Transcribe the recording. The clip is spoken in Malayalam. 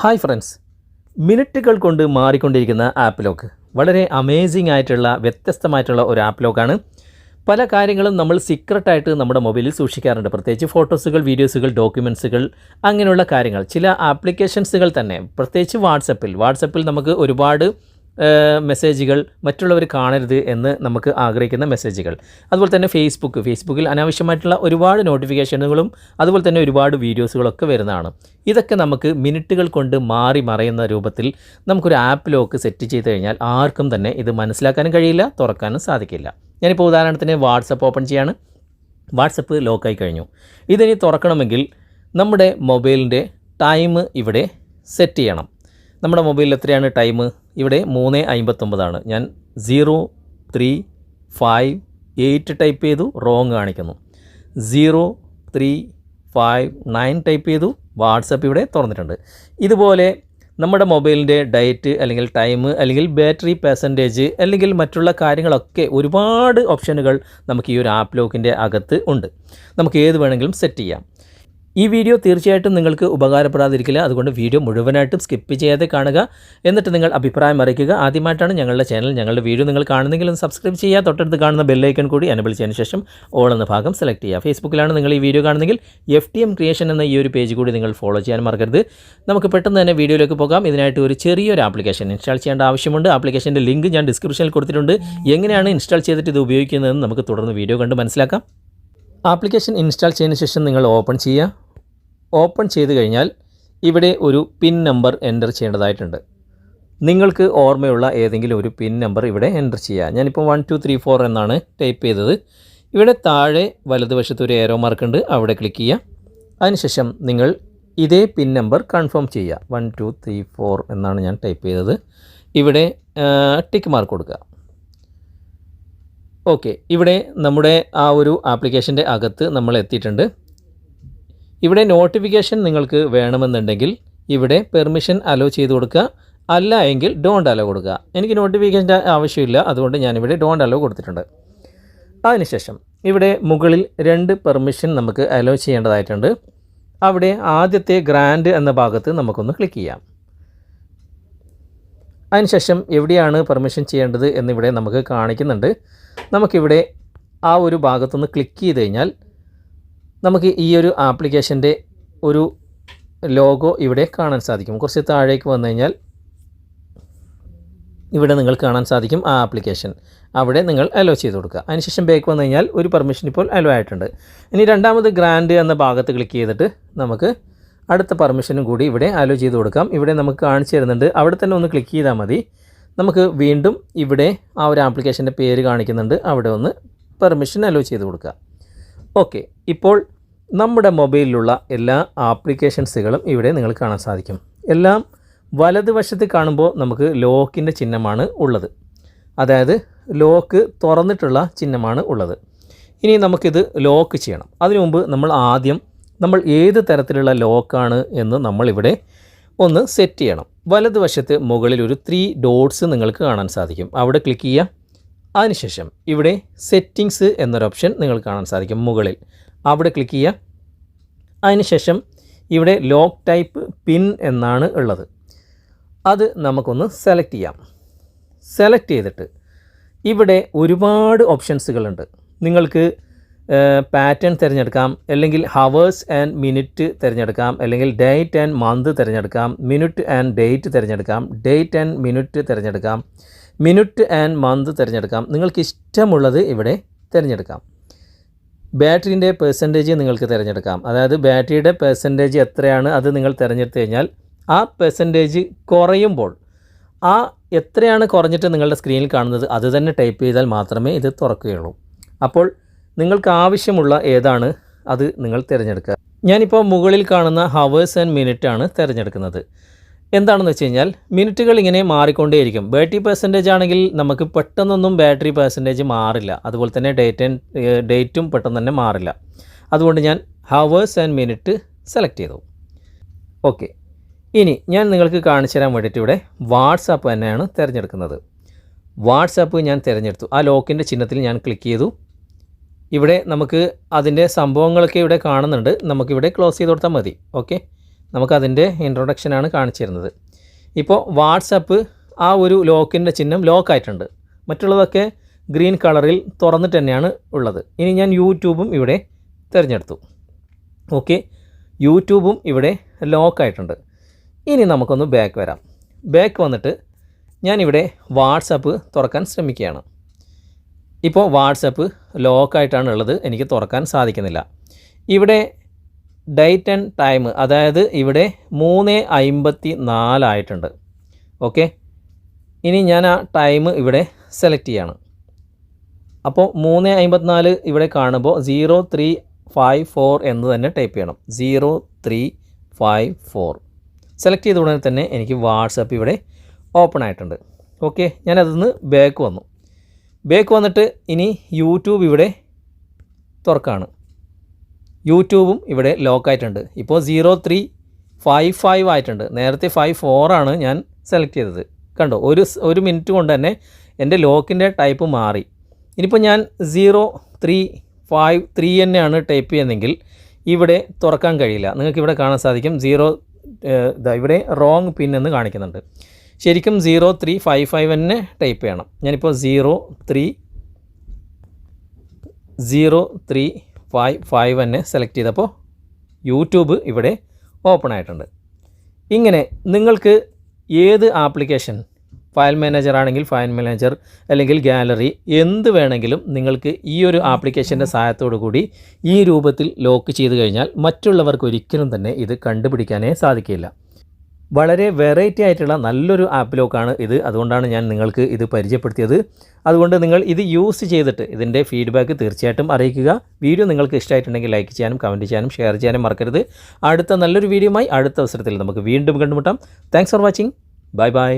ഹായ് ഫ്രണ്ട്സ് മിനിറ്റുകൾ കൊണ്ട് മാറിക്കൊണ്ടിരിക്കുന്ന ആപ്പ് ലോക്ക് വളരെ അമേസിംഗ് ആയിട്ടുള്ള വ്യത്യസ്തമായിട്ടുള്ള ഒരു ആപ്പ് ലോക്കാണ് പല കാര്യങ്ങളും നമ്മൾ സീക്രട്ടായിട്ട് നമ്മുടെ മൊബൈലിൽ സൂക്ഷിക്കാറുണ്ട്. പ്രത്യേകിച്ച് ഫോട്ടോസുകൾ വീഡിയോസുകൾ ഡോക്യുമെൻസുകൾ അങ്ങനെയുള്ള കാര്യങ്ങൾ. ചില ആപ്ലിക്കേഷൻസുകൾ തന്നെ. പ്രത്യേകിച്ച് വാട്സപ്പിൽ വാട്സപ്പിൽ നമുക്ക് ഒരുപാട് മെസ്സേജുകൾ മറ്റുള്ളവർ കാണരുത് എന്ന് നമുക്ക് ആഗ്രഹിക്കുന്ന മെസ്സേജുകൾ. അതുപോലെ തന്നെ ഫേസ്ബുക്ക് ഫേസ്ബുക്കിൽ അനാവശ്യമായിട്ടുള്ള ഒരുപാട് നോട്ടിഫിക്കേഷനുകളും അതുപോലെ തന്നെ ഒരുപാട് വീഡിയോസുകളൊക്കെ വരുന്നതാണ്. ഇതൊക്കെ നമുക്ക് മിനിറ്റുകൾ കൊണ്ട് മാറി മറയുന്ന രൂപത്തിൽ നമുക്കൊരു ആപ്പ് ലോക്ക് സെറ്റ് ചെയ്ത് കഴിഞ്ഞാൽ ആർക്കും തന്നെ ഇത് മനസ്സിലാക്കാനും കഴിയില്ല തുറക്കാനും സാധിക്കില്ല. ഞാനിപ്പോൾ ഉദാഹരണത്തിന് വാട്സപ്പ് ഓപ്പൺ ചെയ്യാണ്. വാട്സപ്പ് ലോക്കായി കഴിഞ്ഞു. ഇതിനി തുറക്കണമെങ്കിൽ നമ്മുടെ മൊബൈലിന്റെ ടൈം ഇവിടെ സെറ്റ് ചെയ്യണം. നമ്മുടെ മൊബൈലിൽ എത്രയാണ് ടൈം? ഇവിടെ മൂന്ന് അമ്പത്തൊമ്പതാണ്. ഞാൻ zero three five eight type ചെയ്തു റോങ് കാണിക്കുന്നു. Zero three five nine type ചെയ്തു വാട്സപ്പ് ഇവിടെ തുറന്നിട്ടുണ്ട്. ഇതുപോലെ നമ്മുടെ മൊബൈലിന്റെ ഡയറ്റ് അല്ലെങ്കിൽ ടൈം അല്ലെങ്കിൽ ബാറ്ററി പെർസെന്റേജ് അല്ലെങ്കിൽ മറ്റുള്ള കാര്യങ്ങളൊക്കെ ഒരുപാട് ഓപ്ഷനുകൾ നമുക്ക് ഈ ഒരു ആപ്പ് ലോക്കിന്റെ അകത്ത് ഉണ്ട്. നമുക്ക് ഏത് വേണമെങ്കിലും സെറ്റ് ചെയ്യാം. ഈ വീഡിയോ തീർച്ചയായിട്ടും നിങ്ങൾക്ക് ഉപകാരപ്പെടാതിരിക്കില്ല. അതുകൊണ്ട് വീഡിയോ മുഴുവനായിട്ടും സ്കിപ്പ് ചെയ്യാതെ കാണുക. എന്നിട്ട് നിങ്ങൾ അഭിപ്രായം അറിയിക്കുക. ആദ്യമായിട്ടാണ് ഞങ്ങളുടെ ചാനൽ ഞങ്ങളുടെ വീഡിയോ നിങ്ങൾ കാണുന്നെങ്കിൽ ഒന്ന് സബ്സ്ക്രൈബ് ചെയ്യുക. തൊട്ടടുത്ത് കാണുന്ന ബെല്ലൈക്കൺ കൂടി എനബിൾ ചെയ്തതിന് ശേഷം ഓൾ എന്ന ഭാഗം സെലക്ട് ചെയ്യുക. ഫേസ്ബുക്കിലാണ് നിങ്ങൾ ഈ വീഡിയോ കാണുന്നെങ്കിൽ എഫ് ടി എം ക്രിയേഷൻ എന്ന ഈ ഒരു പേജ് കൂടി നിങ്ങൾ ഫോളോ ചെയ്യാൻ മറക്കരുത്. നമുക്ക് പെട്ടെന്ന് തന്നെ വീഡിയോയിലേക്ക് പോകാം. ഇതിനായിട്ട് ഒരു ചെറിയൊരു ആപ്ലിക്കേഷൻ ഇൻസ്റ്റാൾ ചെയ്യേണ്ട ആവശ്യമുണ്ട്. ആപ്ലിക്കേഷന്റെ ലിങ്ക് ഞാൻ ഡിസ്ക്രിപ്ഷനിൽ കൊടുത്തിട്ടുണ്ട്. എങ്ങനെയാണ് ഇൻസ്റ്റാൾ ചെയ്തിട്ട് ഇത് ഉപയോഗിക്കുന്നതെന്ന് നമുക്ക് തുടർന്ന് വീഡിയോ കണ്ട് മനസ്സിലാക്കാം. ആപ്ലിക്കേഷൻ ഇൻസ്റ്റാൾ ചെയ്തതിന് ശേഷം നിങ്ങൾ ഓപ്പൺ ചെയ്യുക. ഓപ്പൺ ചെയ്ത് കഴിഞ്ഞാൽ ഇവിടെ ഒരു പിൻ നമ്പർ എന്റർ ചെയ്യേണ്ടതായിട്ടുണ്ട്. നിങ്ങൾക്ക് ഓർമ്മയുള്ള ഏതെങ്കിലും ഒരു പിൻ നമ്പർ ഇവിടെ എന്റർ ചെയ്യുക. ഞാനിപ്പോൾ വൺ ടു ത്രീ ഫോർ എന്നാണ് ടൈപ്പ് ചെയ്തത്. ഇവിടെ താഴെ വലതുവശത്ത് ഒരു ഏരോ മാർക്ക് ഉണ്ട്. അവിടെ ക്ലിക്ക് ചെയ്യുക. അതിനുശേഷം നിങ്ങൾ ഇതേ പിൻ നമ്പർ കൺഫേം ചെയ്യുക. വൺ ടു ത്രീ ഫോർ എന്നാണ് ഞാൻ ടൈപ്പ് ചെയ്തത്. ഇവിടെ ടിക്ക് മാർക്ക് കൊടുക്കുക. ഓക്കെ. ഇവിടെ നമ്മുടെ ആ ഒരു ആപ്ലിക്കേഷന്റെ അകത്ത് നമ്മൾ എത്തിയിട്ടുണ്ട്. ഇവിടെ നോട്ടിഫിക്കേഷൻ നിങ്ങൾക്ക് വേണമെന്നുണ്ടെങ്കിൽ ഇവിടെ പെർമിഷൻ അലോ ചെയ്ത് കൊടുക്കുക. അല്ല എങ്കിൽ ഡോണ്ട് അലോ കൊടുക്കുക. എനിക്ക് നോട്ടിഫിക്കേഷന്റെ ആവശ്യമില്ല. അതുകൊണ്ട് ഞാനിവിടെ ഡോണ്ട് അലോ കൊടുത്തിട്ടുണ്ട്. അതിനുശേഷം ഇവിടെ മുകളിൽ രണ്ട് പെർമിഷൻ നമുക്ക് അലോ ചെയ്യേണ്ടതായിട്ടുണ്ട്. അവിടെ ആദ്യത്തെ ഗ്രാൻഡ് എന്ന ഭാഗത്ത് നമുക്കൊന്ന് ക്ലിക്ക് ചെയ്യാം. അതിനുശേഷം എവിടെയാണ് പെർമിഷൻ ചെയ്യേണ്ടത് എന്നിവിടെ നമുക്ക് കാണിക്കുന്നുണ്ട്. നമുക്കിവിടെ ആ ഒരു ഭാഗത്തൊന്ന് ക്ലിക്ക് ചെയ്ത് കഴിഞ്ഞാൽ നമുക്ക് ഈ ഒരു ആപ്ലിക്കേഷന്റെ ഒരു ലോഗോ ഇവിടെ കാണാൻ സാധിക്കും. കുറച്ച് താഴേക്ക് വന്നു കഴിഞ്ഞാൽ ഇവിടെ നിങ്ങൾ കാണാൻ സാധിക്കും ആ ആപ്ലിക്കേഷൻ. അവിടെ നിങ്ങൾ അലോ ചെയ്ത് കൊടുക്കുക. അതിനുശേഷം ബാക്ക് വന്നു കഴിഞ്ഞാൽ ഒരു പെർമിഷൻ ഇപ്പോൾ അലോ ആയിട്ടുണ്ട്. ഇനി രണ്ടാമത് ഗ്രാൻഡ് എന്ന ഭാഗത്ത് ക്ലിക്ക് ചെയ്തിട്ട് നമുക്ക് അടുത്ത പെർമിഷനും കൂടി ഇവിടെ അലോ ചെയ്ത് കൊടുക്കാം. ഇവിടെ നമുക്ക് കാണിച്ചു തരുന്നുണ്ട്. അവിടെ തന്നെ ഒന്ന് ക്ലിക്ക് ചെയ്താൽ മതി. നമുക്ക് വീണ്ടും ഇവിടെ ആ ഒരു ആപ്ലിക്കേഷന്റെ പേര് കാണിക്കുന്നുണ്ട്. അവിടെ ഒന്ന് പെർമിഷൻ അലോ ചെയ്ത് കൊടുക്കുക. ഓക്കെ ഇപ്പോൾ നമ്മുടെ മൊബൈലിലുള്ള എല്ലാ ആപ്ലിക്കേഷൻസുകളും ഇവിടെ നിങ്ങൾ കാണാൻ സാധിക്കും. എല്ലാം വലതുവശത്ത് കാണുമ്പോൾ നമുക്ക് ലോക്കിന്റെ ചിഹ്നമാണ് ഉള്ളത്. അതായത് ലോക്ക് തുറന്നിട്ടുള്ള ചിഹ്നമാണ് ഉള്ളത്. ഇനി നമുക്കിത് ലോക്ക് ചെയ്യണം. അതിനു മുമ്പ് നമ്മൾ ആദ്യം നമ്മൾ ഏത് തരത്തിലുള്ള ലോക്കാണ് എന്ന് നമ്മളിവിടെ ഒന്ന് സെറ്റ് ചെയ്യണം. വലതുവശത്ത് മുകളിൽ ഒരു ത്രീ ഡോട്ട്സ് നിങ്ങൾക്ക് കാണാൻ സാധിക്കും. അവിടെ ക്ലിക്ക് ചെയ്യുക. അതിനുശേഷം ഇവിടെ സെറ്റിങ്സ് എന്നൊരു ഓപ്ഷൻ നിങ്ങൾക്ക് കാണാൻ സാധിക്കും മുകളിൽ. അവിടെ ക്ലിക്ക് ചെയ്യുക. അതിനുശേഷം ഇവിടെ ലോക്ക് ടൈപ്പ് പിൻ എന്നാണ് ഉള്ളത്. അത് നമുക്കൊന്ന് സെലക്ട് ചെയ്യാം. സെലക്ട് ചെയ്തിട്ട് ഇവിടെ ഒരുപാട് ഓപ്ഷൻസുകളുണ്ട് നിങ്ങൾക്ക് പാറ്റേൺ തിരഞ്ഞെടുക്കാം അല്ലെങ്കിൽ ഹവേഴ്സ് ആൻഡ് മിനിറ്റ് തിരഞ്ഞെടുക്കാം അല്ലെങ്കിൽ ഡേറ്റ് ആൻഡ് മന്ത് തിരഞ്ഞെടുക്കാം മിനിറ്റ് ആൻഡ് ഡേറ്റ് തിരഞ്ഞെടുക്കാം ഡേറ്റ് ആൻഡ് മിനിറ്റ് തിരഞ്ഞെടുക്കാം. മിനിറ്റ് ആൻഡ് മന്ത് തിരഞ്ഞെടുക്കാം. നിങ്ങൾക്ക് ഇഷ്ടമുള്ളത് ഇവിടെ തിരഞ്ഞെടുക്കാം. ബാറ്ററിന്റെ പെർസെന്റേജ് നിങ്ങൾക്ക് തിരഞ്ഞെടുക്കാം. അതായത് ബാറ്ററിയുടെ പെർസെന്റേജ് എത്രയാണ് അത് നിങ്ങൾ തിരഞ്ഞെടുത്ത് കഴിഞ്ഞാൽ ആ പെർസെന്റേജ് കുറയുമ്പോൾ ആ എത്രയാണ് കുറഞ്ഞിട്ട് നിങ്ങളുടെ സ്ക്രീനിൽ കാണുന്നത് അത് തന്നെ ടൈപ്പ് ചെയ്താൽ മാത്രമേ ഇത് തുറക്കുകയുള്ളൂ. അപ്പോൾ നിങ്ങൾക്ക് ആവശ്യമുള്ള ഏതാണ് അത് നിങ്ങൾ തിരഞ്ഞെടുക്കുക. ഞാനിപ്പോൾ മുകളിൽ കാണുന്ന ഹവേഴ്സ് ആൻഡ് മിനിറ്റ് ആണ് തിരഞ്ഞെടുക്കുന്നത്. എന്താണെന്ന് വെച്ച് കഴിഞ്ഞാൽ മിനിറ്റുകൾ ഇങ്ങനെ മാറിക്കൊണ്ടേയിരിക്കും. ബാറ്ററി പെർസെന്റേജ് ആണെങ്കിൽ നമുക്ക് പെട്ടെന്നൊന്നും ബാറ്ററി പെർസെന്റേജ് മാറില്ല. അതുപോലെ തന്നെ ഡേറ്റ് ഡേറ്റും പെട്ടെന്ന് തന്നെ മാറില്ല. അതുകൊണ്ട് ഞാൻ ഹവേഴ്സ് ആൻഡ് മിനിറ്റ് സെലക്ട് ചെയ്തു. ഓക്കെ ഇനി ഞാൻ നിങ്ങൾക്ക് കാണിച്ചു തരാൻ വേണ്ടിയിട്ട് ഇവിടെ വാട്സാപ്പ് തന്നെയാണ് തിരഞ്ഞെടുക്കുന്നത്. വാട്സാപ്പ് ഞാൻ തിരഞ്ഞെടുത്തു. ആ ലോക്കിന്റെ ചിഹ്നത്തിൽ ഞാൻ ക്ലിക്ക് ചെയ്തു. ഇവിടെ നമുക്ക് അതിന്റെ സംഭവങ്ങളൊക്കെ ഇവിടെ കാണുന്നുണ്ട്. നമുക്കിവിടെ ക്ലോസ് ചെയ്ത് കൊടുത്താൽ മതി. ഓക്കെ നമുക്കതിന്റെ ഇൻട്രൊഡക്ഷനാണ് കാണിച്ചു തരുന്നത് ഇപ്പോൾ വാട്സപ്പ് ആ ഒരു ലോക്കിന്റെ ചിഹ്നം ലോക്കായിട്ടുണ്ട് മറ്റുള്ളതൊക്കെ ഗ്രീൻ കളറിൽ തുറന്നിട്ട് തന്നെയാണ് ഉള്ളത്. ഇനി ഞാൻ യൂട്യൂബും ഇവിടെ തിരഞ്ഞെടുത്തു. ഓക്കെ യൂട്യൂബും ഇവിടെ ലോക്കായിട്ടുണ്ട് ഇനി നമുക്കൊന്ന് ബാക്ക് വരാം. ബാക്ക് വന്നിട്ട് ഞാനിവിടെ വാട്സപ്പ് തുറക്കാൻ ശ്രമിക്കുകയാണ്. ഇപ്പോൾ വാട്സപ്പ് ലോക്കായിട്ടാണ് ഉള്ളത്. എനിക്ക് തുറക്കാൻ സാധിക്കുന്നില്ല. ഇവിടെ ഡേറ്റ് ആൻഡ് ടൈം അതായത് ഇവിടെ മൂന്ന് അമ്പത്തി നാലായിട്ടുണ്ട് ഓക്കെ ഇനി ഞാൻ ആ ടൈം ഇവിടെ സെലക്ട് ചെയ്യാണ്. അപ്പോൾ മൂന്ന് അമ്പത്തിനാല് ഇവിടെ കാണുമ്പോൾ സീറോ ത്രീ ഫൈവ് ഫോർ എന്ന് തന്നെ ടൈപ്പ് ചെയ്യണം. Zero three five four select ചെയ്ത ഉടനെ തന്നെ എനിക്ക് വാട്സപ്പ് ഇവിടെ ഓപ്പൺ ആയിട്ടുണ്ട്. ഓക്കെ ഞാനതിന്ന് ബാക്ക് വന്നു. ബാക്ക് വന്നിട്ട് ഇനി യൂട്യൂബ് ഇവിടെ തുറക്കാണ്. യൂട്യൂബും ഇവിടെ ലോക്കായിട്ടുണ്ട്. ഇപ്പോൾ സീറോ ത്രീ ഫൈവ് ഫൈവ് ആയിട്ടുണ്ട്. നേരത്തെ ഫൈവ് ഫോറാണ് ഞാൻ സെലക്ട് ചെയ്തത്. കണ്ടോ ഒരു ഒരു മിനിറ്റ് കൊണ്ട് തന്നെ എന്റെ ലോക്കിന്റെ ടൈപ്പ് മാറി. ഇനിയിപ്പോൾ ഞാൻ സീറോ ത്രീ ഫൈവ് ത്രീ തന്നെയാണ് ടൈപ്പ് ചെയ്യുന്നതെങ്കിൽ ഇവിടെ തുറക്കാൻ കഴിയില്ല. നിങ്ങൾക്ക് ഇവിടെ കാണാൻ സാധിക്കും സീറോ ഇതാ ഇവിടെ റോങ് പിൻ എന്ന് കാണിക്കുന്നുണ്ട്. ശരിക്കും സീറോ ത്രീ ഫൈവ് ഫൈവ് തന്നെ ടൈപ്പ് ചെയ്യണം. ഞാനിപ്പോൾ zero three zero three five five തന്നെ സെലക്ട് ചെയ്തപ്പോൾ യൂട്യൂബ് ഇവിടെ ഓപ്പൺ ആയിട്ടുണ്ട്. ഇങ്ങനെ നിങ്ങൾക്ക് ഏത് ആപ്ലിക്കേഷൻ ഫയൽ മാനേജർ ആണെങ്കിൽ ഫയൽ മാനേജർ അല്ലെങ്കിൽ ഗാലറി എന്ത് വേണമെങ്കിലും നിങ്ങൾക്ക് ഈ ഒരു ആപ്ലിക്കേഷന്റെ സഹായത്തോടു കൂടി ഈ രൂപത്തിൽ ലോക്ക് ചെയ്ത് കഴിഞ്ഞാൽ മറ്റുള്ളവർക്ക് ഒരിക്കലും തന്നെ ഇത് കണ്ടുപിടിക്കാനേ സാധിക്കില്ല വളരെ വെറൈറ്റി ആയിട്ടുള്ള നല്ലൊരു ആപ്പ് ലോക്കാണ് ഇത്. അതുകൊണ്ടാണ് ഞാൻ നിങ്ങൾക്ക് ഇത് പരിചയപ്പെടുത്തിയത്. അതുകൊണ്ട് നിങ്ങൾ ഇത് യൂസ് ചെയ്തിട്ട് ഇതിന്റെ ഫീഡ്ബാക്ക് തീർച്ചയായിട്ടും അറിയിക്കുക. വീഡിയോ നിങ്ങൾക്ക് ഇഷ്ടമായിട്ടുണ്ടെങ്കിൽ ലൈക്ക് ചെയ്യാനും കമന്റ് ചെയ്യാനും ഷെയർ ചെയ്യാനും മറക്കരുത്. അടുത്ത നല്ലൊരു വീഡിയോയുമായി അടുത്ത അവസരത്തിൽ നമുക്ക് വീണ്ടും കണ്ടുമുട്ടാം. Thanks for watching bye bye